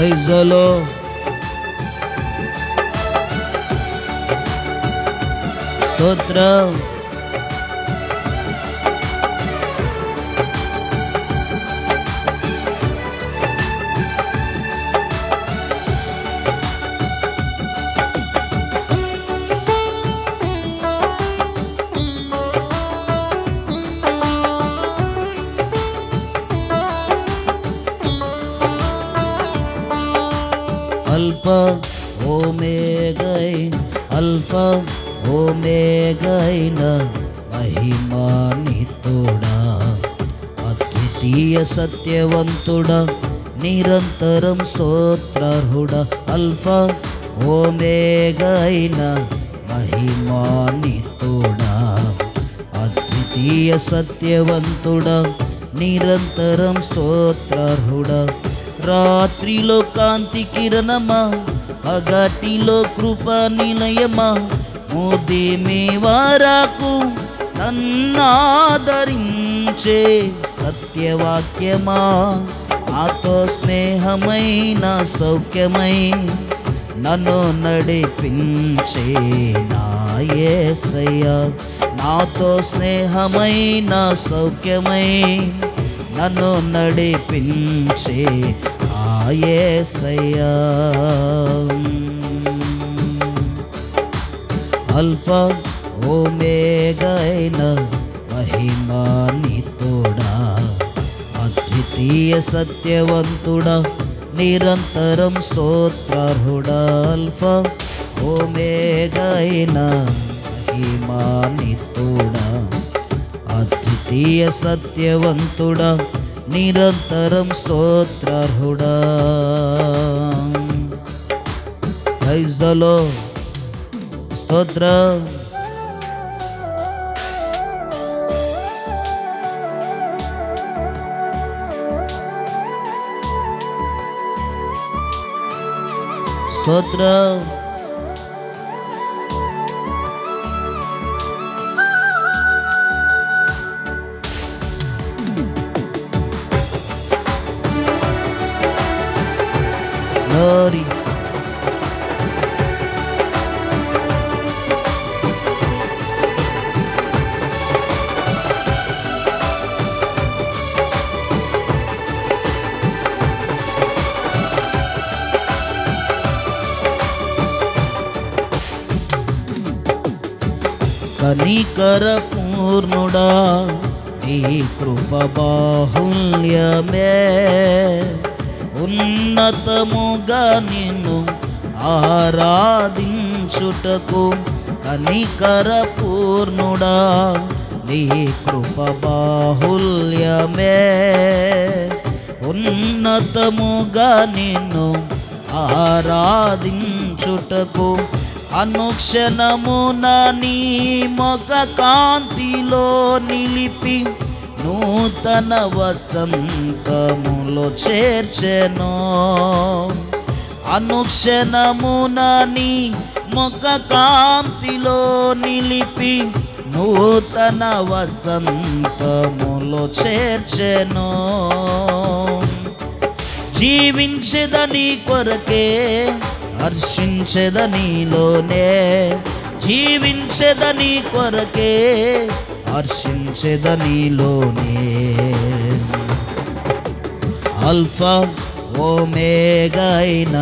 ప్రైజలో స్తోత్రం. అల్ఫ ఓమేగైన మహిమానితుడా అద్వితీయ సత్యవంతుడా నిరంతరం స్తోత్రహుడ. అల్ఫ ఓమేగైన మహిమానితుడా అద్వితీయ సత్యవంతుడా నిరంతరం స్తోత్రహుడ. రాత్రిలో కాంతి కిరణమా అగటిలో కృప నిలయమా? మోదేమే వారాకు నన్నాదరించే సత్యవాక్యమా? నాతో స్నేహమైన సౌఖ్యమై నన్ను నడిపించే నా నాతో స్నేహమైన సౌఖ్యమై నన్ను నడిపించే ఆ అల్ప ఓమేగైన మహిమానితోడా అద్వితీయ సత్యవంతుడా నిరంతరం స్తోత్రార్హుడా. అల్ఫ ఓమేగైన మహిమానితోడా అద్వితీయ సత్యవంతుడా నిరంతరం స్తోత్రార్హుడా ప్రైజ్ దలో స్తోత్ర. స్తోత్రం. Glory. కనికర పూర్ణుడా నీ కృప బాహుల్యమే ఉన్నతముగా నిన్ను ఆరాధించుటకు కనికర పూర్ణుడా నీ కృప బాహుల్యమే ఉన్నతముగా నిన్ను ఆరాధించుటకు అనుక్షణమున నీ మొక కాంతిలో నిలిపి నూతన వసంతములో చేర్చెను. అనుక్షణమున నీ మొక కాంతిలో నిలిపి నూతన వసంతములో చేర్చెను. జీవించదని కొరకే హర్షించదనిలోనే జీవించదని కొరకే హర్షించదనిలోనే అల్ఫా ఓమేగైన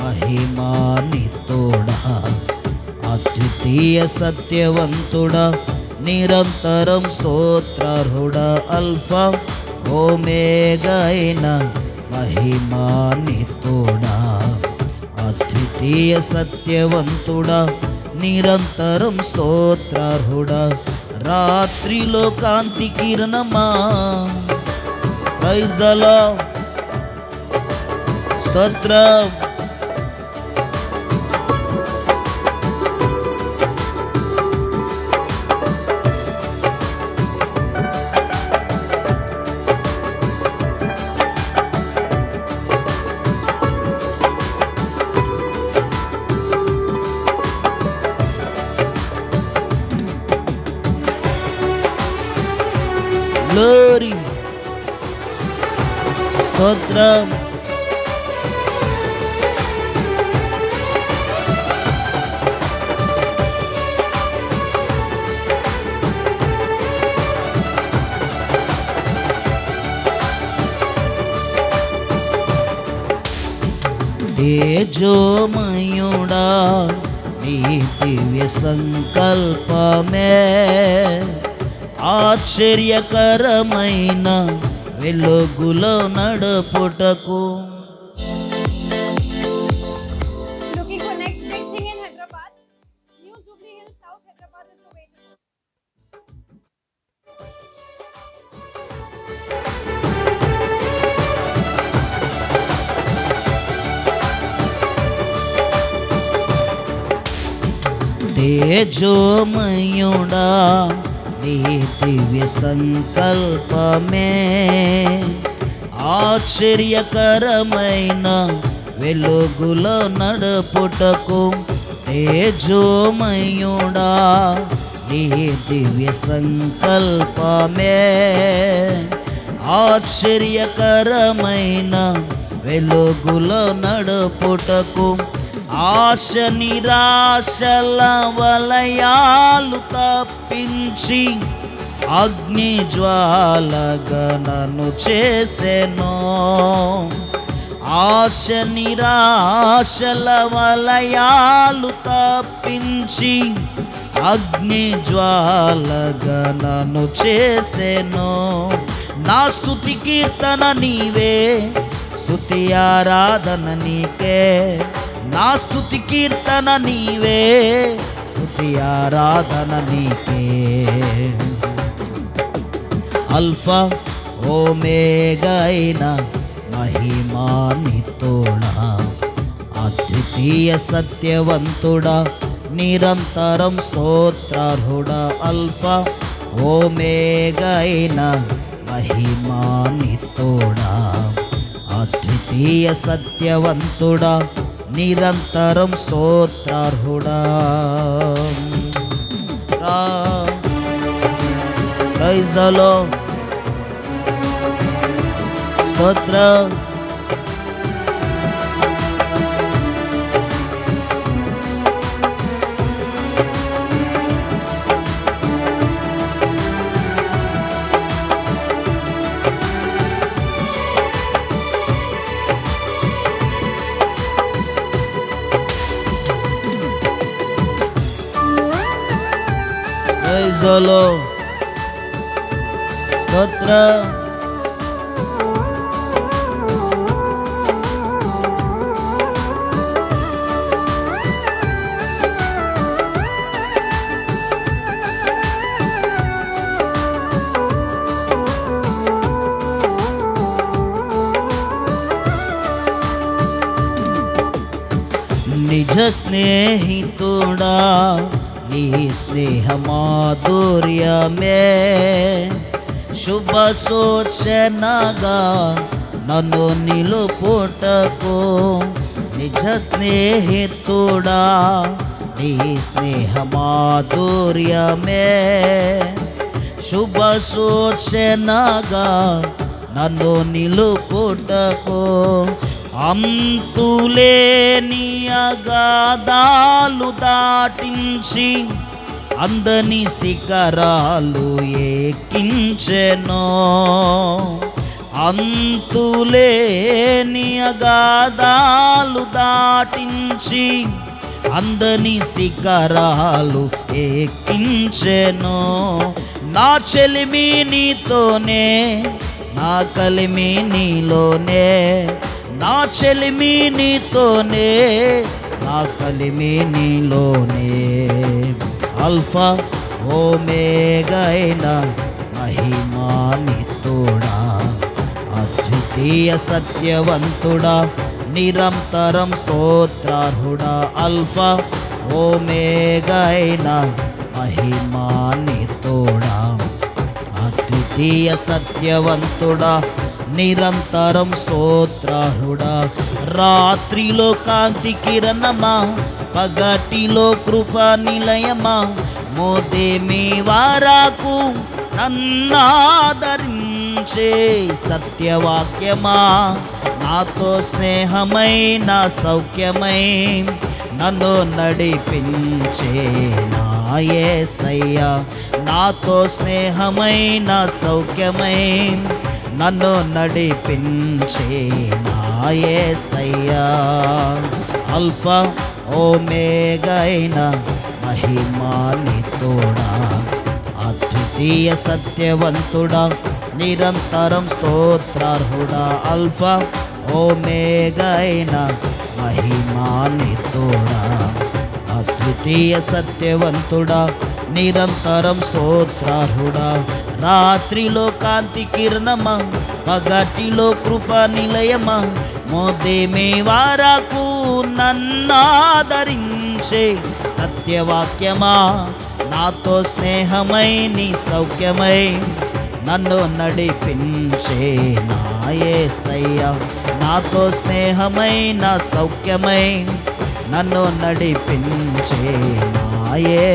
మహిమాని తోడా అద్వితీయ సత్యవంతుడా నిరంతరం స్తోత్రహుడా అల్ఫా ఓమేగైన మహిమాని తోడా అద్వితీయ సత్యవంతుడా నిరంతరం స్తోత్రార్హుడా రాత్రిలో కాంతి కిరణమా? Praise the Vietnam. जो मयूड़ा नी दिव्य संकल्प में आश्चर्यकरमैना వెలుగులో నడుపుటకు. Looking నీ దివ్య సంకల్పమే ఆశ్చర్యకరమైన వెలుగులో నడుపుటకు తేజోమయుడా నీ దివ్య సంకల్పమే ఆశ్చర్యకరమైన వెలుగులో నడుపుటకు ఆశ నిరాశల వలయాలు తప్పించి అగ్ని జ్వాలగా నన్ను చేసెను. ఆశ నిరాశల వలయాలు తప్పించి అగ్ని జ్వాలగా నన్ను చేసెను. నా స్థుతి కీర్తన నీవే స్థుతి ఆరాధన నీకే. నా స్థుతి కీర్తన నీవే స్థుతి ఆరాధన నీకే. అల్ఫా ఓమేగైన మహిమానితోడా అద్వితీయ సత్యవంతుడా నిరంతరం స్తోత్రార్హుడా. అల్ఫా ఓమేగైన మహిమానితోడా అద్వితీయ సత్యవంతుడా నిరంతరం స్తోత్రార్హుడా రా ప్రైజ్ ద లార్డ్ స్తోత్రం स्तोत्र निज स्नेही तोड़ा निस्नेह माधुर्य में। శుభ సూచనగా నన్ను నిలుపుటకు నిజ స్నేహితుడా నీ స్నేహ మాధుర్యమే శుభ సూచనగా నన్ను నిలుపుటకు అంతులేని అగాధాలు దాటించి అందని శిఖరాలు ఏకించెనో. అంతులేని అగాధాలు దాటించి అందని శిఖరాలు ఎక్కించెను నా చెలిమి నీతోనే నా కలిమి నీలోనే. నా చెలిమి నీతోనే నా కలిమి నీలోనే. అల్ఫా ఓమేగైన మహిమానితుడా అద్వితీయ సత్యవంతుడా నిరంతరం స్తోత్రార్హుడా. అల్ఫా ఓమేగైన మహిమానితుడా అద్వితీయ సత్యవంతుడా నిరంతరం స్తోత్రార్హుడా. రాత్రిలో కాంతి కిరణమా పగటిలో కృప నిలయమా? మోదేమి వారాకు నన్నాదరించే సత్యవాక్యమా? నాతో స్నేహమై నా సౌఖ్యమై నన్ను నడిపించే నా నాతో స్నేహమై నా సౌఖ్యమై నన్ను నడిపించే నా అల్ఫా ఓమేగైన మహిమానితోడా అద్వితీయ సత్యవంతుడా నిరంతరం స్తోత్రార్హుడా అల్ఫా ఓమేగైన మహిమానితోడా అద్వితీయ సత్యవంతుడా నిరంతరం స్తోత్రార్హుడా. రాత్రిలో కాంతి కిరణమా పగటిలో కృప నిలయమా మోదేమే వారకు నన్నాదరించే సత్యవాక్యమా? నాతో స్నేహమై నీ సౌఖ్యమై నన్ను నడిపించే నాయసయ్య నాతో స్నేహమై నా సౌఖ్యమై నన్ను నడిపించే నాయే